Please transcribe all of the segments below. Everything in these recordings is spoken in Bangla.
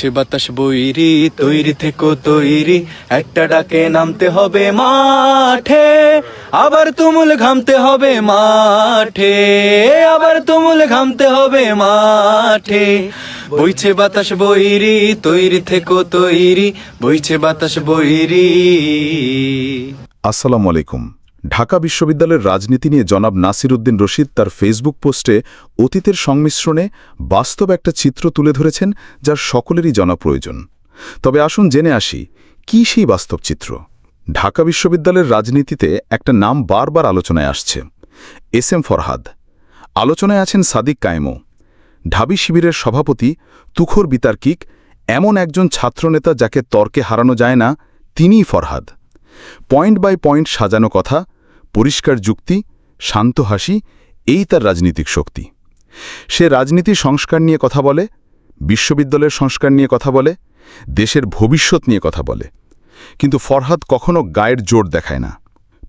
বইছে বাতাস বইরি, তৈরি থেকো তৈরি। একটা ডাকে নামতে হবে মাঠে, আবার তুমুল ঘামতে হবে মাঠে, আবার তুমুল ঘামতে হবে মাঠে। বইছে বাতাস বইরি, তৈরি থেকো তৈরি, বইছে বাতাস বইরি। আসসালামু আলাইকুম। ঢাকা বিশ্ববিদ্যালয়ের রাজনীতি নিয়ে জনাব নাসির উদ্দিন রশিদ তার ফেসবুক পোস্টে অতীতের সংমিশ্রণে বাস্তব একটা চিত্র তুলে ধরেছেন, যার সকলেরই জানা প্রয়োজন। তবে আসুন জেনে আসি, কি সেই বাস্তব চিত্র? ঢাকা বিশ্ববিদ্যালয়ের রাজনীতিতে একটা নাম বারবার আলোচনায় আসছে। S M Farhad. আলোচনায় আছেন সাদিক কায়েমো। ঢাবি শিবিরের সভাপতি তুখর বিতার্কিক, এমন একজন ছাত্রনেতা যাকে তর্কে হারানো যায় না, তিনিই ফরহাদ। পয়েন্ট বাই পয়েন্ট সাজানো কথা পরিষ্কার যুক্তি, শান্ত হাসি, এই তার রাজনীতিক শক্তি। সে রাজনীতি সংস্কার নিয়ে কথা বলে, বিশ্ববিদ্যালয়ের সংস্কার নিয়ে কথা বলে, দেশের ভবিষ্যৎ নিয়ে কথা বলে। কিন্তু ফরহাদ কখনো গায়ের জোর দেখায় না।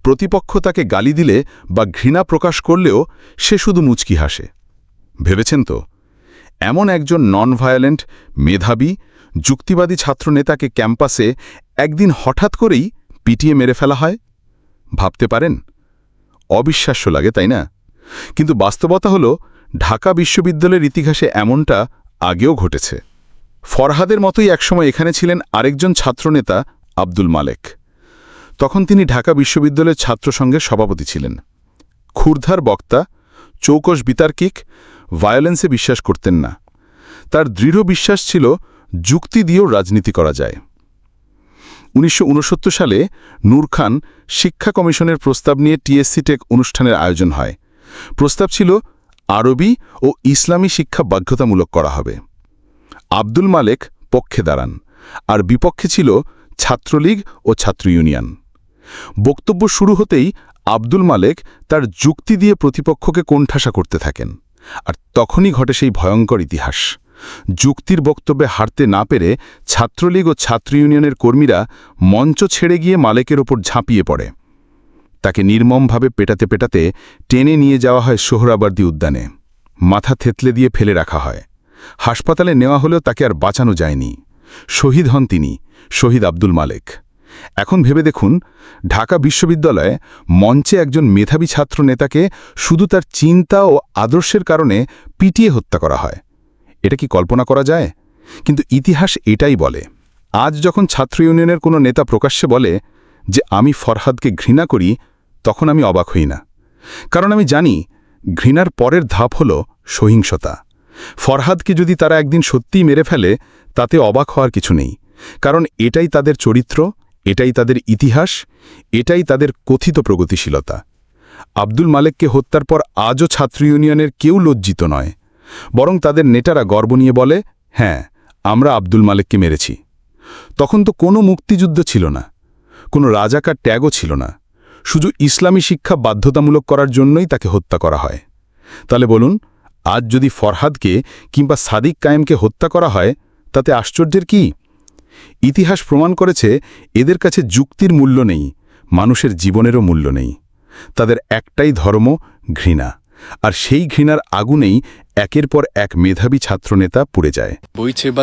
প্রতিপক্ষ তাকে গালি দিলে বা ঘৃণা প্রকাশ করলেও সে শুধু মুচকি হাসে। ভেবেছেন তো, এমন একজন নন ভায়োলেন্ট মেধাবী, যুক্তিবাদী ছাত্রনেতাকে ক্যাম্পাসে একদিন হঠাৎ করেই পিটিয়ে মেরে ফেলা হয়? ভাবতে পারেন? অবিশ্বাস্য লাগে, তাই না? কিন্তু বাস্তবতা হল, ঢাকা বিশ্ববিদ্যালয়ের ইতিহাসে এমনটা আগেও ঘটেছে। ফরহাদের মতোই একসময় এখানে ছিলেন আরেকজন ছাত্রনেতা আব্দুল মালেক। তখন তিনি ঢাকা বিশ্ববিদ্যালয়ের ছাত্রসংঘের সভাপতি ছিলেন। ক্ষুরধার বক্তা, চৌকস বিতার্কিক, ভায়োলেন্সে বিশ্বাস করতেন না। তার দৃঢ় বিশ্বাস ছিল, যুক্তি দিয়েও রাজনীতি করা যায়। উনিশশো উনসত্তর সালে নূর খান শিক্ষা কমিশনের প্রস্তাব নিয়ে টিএসসি টেক অনুষ্ঠানের আয়োজন হয়। প্রস্তাব ছিল, আরবি ও ইসলামী শিক্ষা বাধ্যতামূলক করা হবে। আব্দুল মালেক পক্ষে দাঁড়ান, আর বিপক্ষে ছিল ছাত্রলীগ ও ছাত্র ইউনিয়ন। বক্তব্য শুরু হতেই আব্দুল মালেক তার যুক্তি দিয়ে প্রতিপক্ষকে কোণঠাসা করতে থাকেন, আর তখনই ঘটে সেই ভয়ঙ্কর ইতিহাস। যুক্তির বক্তব্যে হারতে না পেরে ছাত্রলীগ ও ছাত্র ইউনিয়নের কর্মীরা মঞ্চ ছেড়ে গিয়ে মালেকের ওপর ঝাঁপিয়ে পড়ে। তাকে নির্মমভাবে পেটাতে পেটাতে টেনে নিয়ে যাওয়া হয় সোহরাবার্দি উদ্যানে। মাথা থেতলে দিয়ে ফেলে রাখা হয়। হাসপাতালে নেওয়া হলেও তাকে আর বাঁচানো যায়নি। শহীদ হন তিনি, শহীদ আব্দুল মালেক। এখন ভেবে দেখুন, ঢাকা বিশ্ববিদ্যালয়ে মঞ্চে একজন মেধাবী ছাত্র নেতাকে শুধু তার চিন্তা ও আদর্শের কারণে পিটিয়ে হত্যা করা হয়। এটা কি কল্পনা করা যায়? কিন্তু ইতিহাস এটাই বলে। আজ যখন ছাত্র ইউনিয়নের কোনো নেতা প্রকাশ্যে বলে যে আমি ফরহাদকে ঘৃণা করি, তখন আমি অবাক হই না। কারণ আমি জানি, ঘৃণার পরের ধাপ হল সহিংসতা। ফরহাদকে যদি তারা একদিন সত্যিই মেরে ফেলে, তাতে অবাক হওয়ার কিছু নেই। কারণ এটাই তাদের চরিত্র, এটাই তাদের ইতিহাস, এটাই তাদের কথিত প্রগতিশীলতা। আব্দুল মালেককে হত্যার পর আজও ছাত্র ইউনিয়নের কেউ লজ্জিত নয়। বরং তাদের নেটারা গর্ব নিয়ে বলে হ্যাঁ আমরা আব্দুল মালেককে মেরেছি। তখন তো কোনো মুক্তিযুদ্ধ ছিল না, কোনো রাজাকার ট্যাগও ছিল না। শুধু ইসলামী শিক্ষা বাধ্যতামূলক করার জন্যই তাকে হত্যা করা হয়। তাহলে বলুন, আজ যদি ফরহাদকে কিংবা সাদিক কায়েমকে হত্যা করা হয়, তাতে আশ্চর্যের কি? ইতিহাস প্রমাণ করেছে, এদের কাছে যুক্তির মূল্য নেই, মানুষের জীবনেরও মূল্য নেই। তাদের একটাই ধর্ম, ঘৃণা। আর সেই ঘৃণার আগুনেই একের পর এক মেধাবী ছাত্রনেতা পুড়ে যায়। বইছে বাতাস